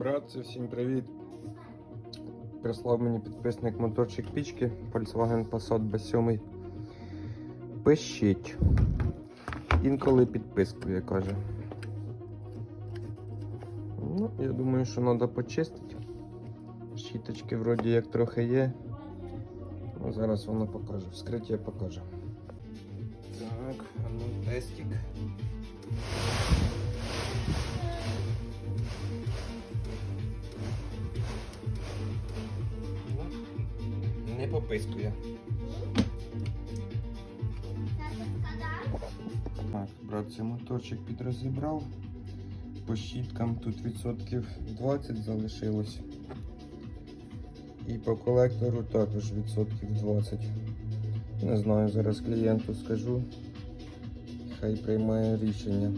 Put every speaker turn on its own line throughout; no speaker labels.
Братці, всім привіт! Прислав мені підписник моторчик пічки Volkswagen Passat B7. Пишіть. Інколи підпискує, каже. Ну, я думаю, що треба почистити. Щіточки вроді як трохи є. Ну, зараз воно покаже. Вскриття покаже. Так, а ну тестик. Не попискує. Так, братці, моторчик підрозібрав. По щіткам тут відсотків 20 залишилось. І по колектору також відсотків 20. Не знаю, зараз клієнту скажу. Хай приймає рішення.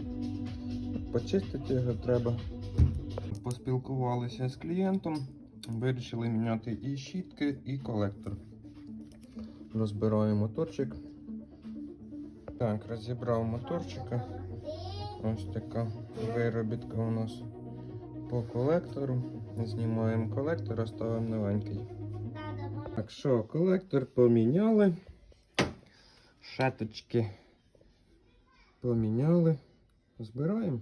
Почистити його треба. Поспілкувалися з клієнтом. Вирішили міняти і щітки, і колектор. Розбираємо моторчик. Так, розібрав моторчика. Ось така виробітка у нас по колектору. Знімаємо колектор, ставимо новенький. Так що, колектор поміняли. Шаточки поміняли. Збираємо.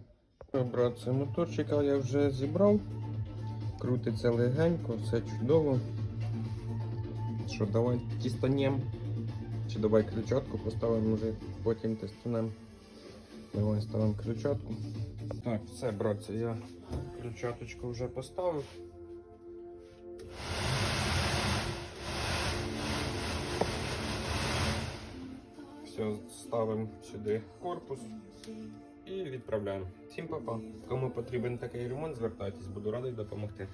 Братці, моторчика я вже зібрав. Крутиться легенько, все чудово. Що, давай тістанем. Чи давай ключатку поставимо, може потім тестанем. Давай ставимо ключатку. Так, все, братці, я ключаточку вже поставив. Все, ставимо сюди корпус і відправляємо. Всім па-па. Кому потрібен такий ремонт, звертайтесь, буду радий допомогти.